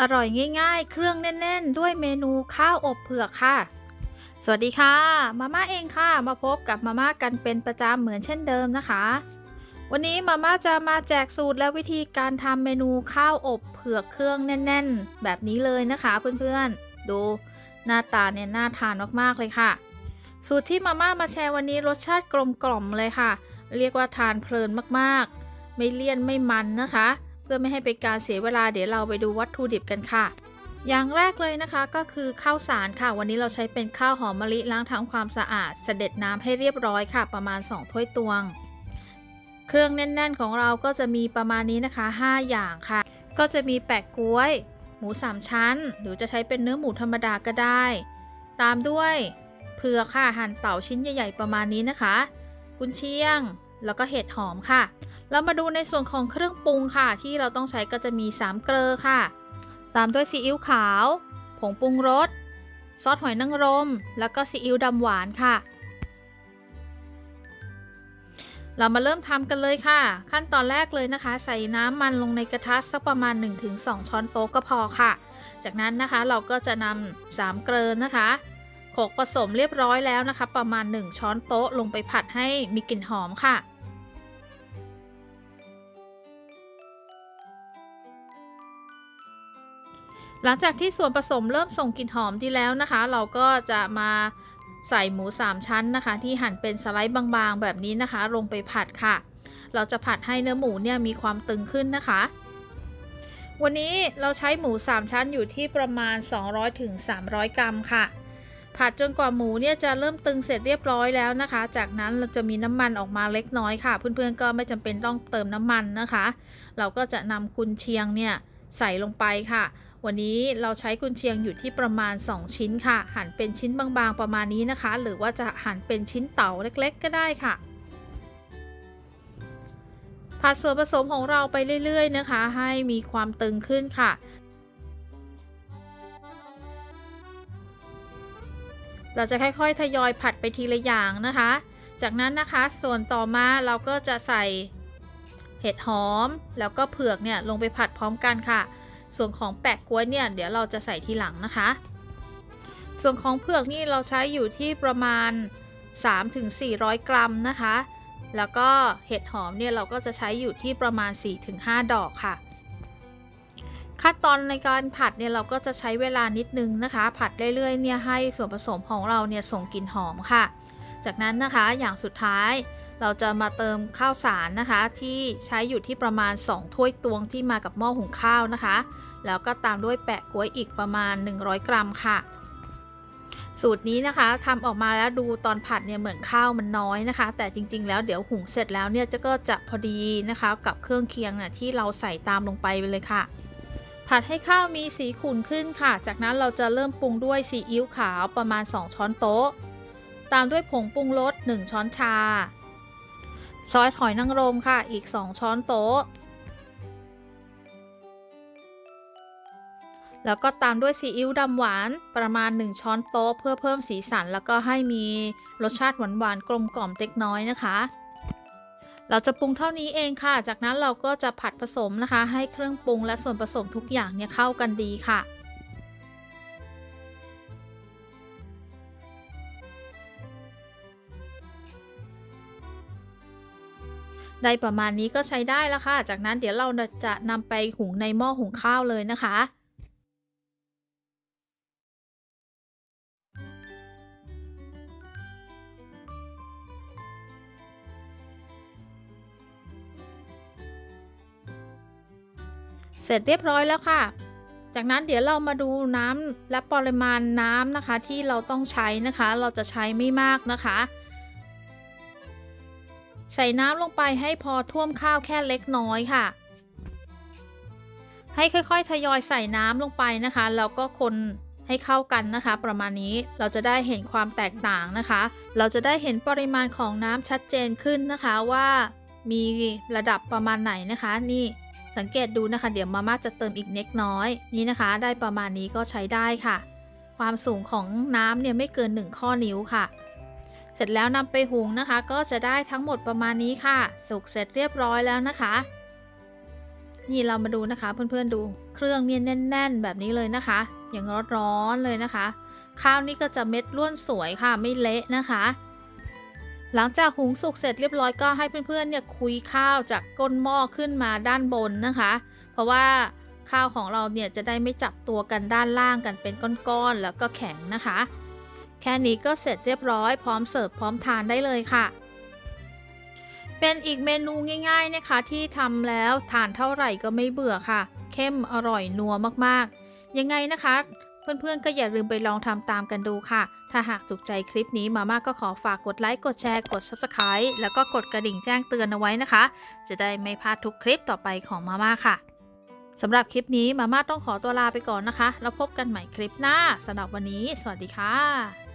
อร่อยง่ายๆ เครื่องแน่น ๆ ด้วยเมนูข้าวอบเผือกค่ะ สวัสดีค่ะ มาม่าเองค่ะ มาพบกับมาม่ากันเป็นประจำเหมือนเช่นเดิมนะคะ วันนี้มาม่าจะมาแจกสูตรและวิธีการทำเมนูข้าวอบเผือกเครื่องแน่น ๆ แบบนี้เลยนะคะเพื่อนๆ ดูหน้าตาเนี่ยน่าทานมากๆเลยค่ะ สูตรที่มาม่ามาแชร์วันนี้รสชาติกลมกล่อมเลยค่ะ เรียกว่าทานเพลินมากๆ ไม่เลี่ยนไม่มันนะคะ พื่อไม่ให้เป็นการเสียเวลาเดี๋ยวเราไปดูวัตถุดิบกันค่ะ อย่างแรกเลยนะคะก็คือข้าวสารค่ะ วันนี้เราใช้เป็นข้าวหอมมะลิล้างทำความสะอาด เสด็จน้ำให้เรียบร้อยค่ะ ประมาณ2ถ้วยตวง เครื่องแน่น ๆ ของเราก็จะมีประมาณนี้นะคะ 5 อย่างค่ะ ก็จะมีแปะกล้วย หมู3ชั้น หรือจะใช้เป็นเนื้อหมูธรรมดาก็ได้ ตามด้วยเผือกค่ะหั่นเต่าชิ้นใหญ่ ๆ ประมาณนี้นะคะ กุนเชียง แล้วก็เห็ดหอมค่ะ เรามาดูในส่วนของเครื่องปรุงค่ะ ที่เราต้องใช้ก็จะมี 3 เกลือค่ะ ตามด้วยซีอิ๊วขาว ผงปรุงรส ซอสหอยนางรม แล้วก็ซีอิ๊วดำหวานค่ะ เรามาเริ่มทำกันเลยค่ะ ขั้นตอนแรกเลยนะคะ ใส่น้ำมันลงในกระทะสักประมาณ 1-2 ช้อนโต๊ะก็พอค่ะ จากนั้นนะคะเราก็จะนำสามเกลือนะคะโขลกผสมเรียบร้อยแล้วนะคะ ประมาณ 1 ช้อนโต๊ะลงไปผัดให้มีกลิ่นหอมค่ะ หลังจากที่ส่วนผสมเริ่มส่งกลิ่นหอมดีแล้วนะคะ เราก็จะมาใส่หมู 3 ชั้นนะคะ ที่หั่นเป็นสไลด์บางๆ แบบนี้นะคะ ลงไปผัดค่ะ เราจะผัดให้เนื้อหมูเนี่ยมีความตึงขึ้นนะคะ วันนี้เราใช้หมู 3 ชั้นอยู่ที่ประมาณ 200-300ถึงกรัมค่ะ ผัดจนกว่าหมูเนี่ยจะเริ่มตึงเสร็จเรียบร้อยแล้วนะคะ จากนั้นเราจะมีน้ำมันออกมาเล็กน้อยค่ะ เพื่อนๆก็ไม่จำเป็นต้องเติมน้ำมันนะคะ เราก็จะนำกุนเชียงเนี่ยใส่ลงไปค่ะ วันนี้เราใช้กุนเชียงอยู่ที่ประมาณ 2 ชิ้นค่ะ หั่นเป็นชิ้นบางๆประมาณนี้นะคะ หรือว่าจะหั่นเป็นชิ้นเต๋าเล็กๆ ก็ได้ค่ะผัดส่วนผสมของเราไปเรื่อย ๆ นะคะ ให้มีความตึงขึ้นค่ะ เราจะค่อยๆ ทยอยผัดไปทีละอย่างนะคะ จากนั้นนะคะส่วนต่อมาเราก็จะใส่เห็ดหอม แล้วก็เผือกเนี่ยลงไปผัดพร้อมกันค่ะ ส่วนของแปะกล้วยเนี่ยเดี๋ยวเราจะใส่ทีหลังนะคะ ส่วนของเผือกนี่เราใช้อยู่ที่ประมาณ 3-400 กรัมนะคะ แล้วก็เห็ดหอมเนี่ยเราก็จะใช้อยู่ที่ประมาณ 4-5 ดอกค่ะ ขั้นตอนในการผัดเนี่ยเราก็จะใช้เวลานิดนึงนะคะ ผัดเรื่อยๆเนี่ยให้ส่วนผสมของเราเนี่ยส่งกลิ่นหอมค่ะ จากนั้นนะคะอย่างสุดท้าย เราจะมาเติมข้าวสารนะคะ ที่ใช้อยู่ที่ประมาณ 2 ถ้วยตวงที่มากับหม้อหุงข้าวนะคะ แล้วก็ตามด้วยแปะก๊วยอีกประมาณ 100 กรัมค่ะ สูตรนี้นะคะทำออกมาแล้วดูตอนผัดเนี่ยเหมือนข้าวมันน้อยนะคะ แต่จริงๆ แล้วเดี๋ยวหุงเสร็จแล้วเนี่ยจะก็จะพอดีนะคะ กับเครื่องเคียงน่ะที่เราใส่ตามลงไปเลยค่ะผัดให้ข้าวมีสีขุ่นขึ้นค่ะ จากนั้นเราจะเริ่มปรุงด้วยซีอิ๊วขาวประมาณ 2 ช้อนโต๊ะ ตามด้วยผงปรุงรส 1 ช้อนชา ซอสหอยนางรมค่ะ อีก 2 ช้อนโต๊ะ แล้วก็ตามด้วยซีอิ๊วดำหวานประมาณ 1 ช้อนโต๊ะ เพื่อเพิ่มสีสัน แล้วก็ให้มีรสชาติหวานๆกลมกล่อมเล็กน้อยนะคะ เราจะปรุงเท่านี้เองค่ะ จากนั้นเราก็จะผัดผสมนะคะ ให้เครื่องปรุงและส่วนผสมทุกอย่างเนี่ยเข้ากันดีค่ะ ได้ประมาณนี้ก็ใช้ได้แล้วค่ะ จากนั้นเดี๋ยวเราจะนำไปหุงในหม้อหุงข้าวเลยนะคะ เสร็จเรียบร้อยแล้วค่ะ จากนั้นเดี๋ยวเรามาดูน้ำและปริมาณน้ำนะคะ ที่เราต้องใช้นะคะ เราจะใช้ไม่มากนะคะ ใส่น้ำลงไปให้พอท่วมข้าวแค่เล็กน้อยค่ะ ให้ค่อยๆ ทยอยใส่น้ำลงไปนะคะ แล้วก็คนให้เข้ากันนะคะ ประมาณนี้เราจะได้เห็นความแตกต่างนะคะ เราจะได้เห็นปริมาณของน้ำชัดเจนขึ้นนะคะว่ามีระดับประมาณไหนนะคะ นี่สังเกตดูนะคะ เดี๋ยวมาม่าจะเติมอีกเล็กน้อย นี่นะคะ ได้ประมาณนี้ก็ใช้ได้ค่ะ ความสูงของน้ำเนี่ยไม่เกิน 1 ข้อนิ้วค่ะ เสร็จแล้วนำไปหุงนะคะ ก็จะได้ทั้งหมดประมาณนี้ค่ะ สุกเสร็จเรียบร้อยแล้วนะคะ นี่เรามาดูนะคะเพื่อนๆดูเครื่องเนี่ยแน่น ๆ แบบนี้เลยนะคะ อย่างร้อนๆเลยนะคะ ข้าวนี่ก็จะเม็ดร่วนสวยค่ะไม่เละนะคะ หลังจากหุงสุกเสร็จเรียบร้อยก็ให้เพื่อนๆเนี่ยคุยข้าวจากก้นหม้อขึ้นมาด้านบนนะคะ เพราะว่าข้าวของเราเนี่ยจะได้ไม่จับตัวกันด้านล่างกันเป็นก้อนๆแล้วก็แข็งนะคะ แค่นี้ก็เสร็จเรียบร้อยพร้อมเสิร์ฟพร้อมทานได้เลยค่ะ เป็นอีกเมนูง่าย ๆนะคะ ที่ทำแล้วทานเท่าไหร่ก็ไม่เบื่อค่ะ เข้มอร่อยนัวมากๆ ยังไงนะคะเพื่อนๆ ก็อย่าลืมไปลองทำตามกันดูค่ะ ถ้าหากถูกใจคลิปนี้มาม่าก็ขอฝากกดไลค์ กดแชร์ กด Subscribe แล้วก็กดกระดิ่งแจ้งเตือนเอาไว้นะคะ จะได้ไม่พลาดทุกคลิปต่อไปของมาม่าค่ะ สำหรับคลิปนี้มาม่าต้องขอตัวลาไปก่อนนะคะ แล้วพบกันใหม่คลิปหน้าสำหรับวันนี้ สวัสดีค่ะ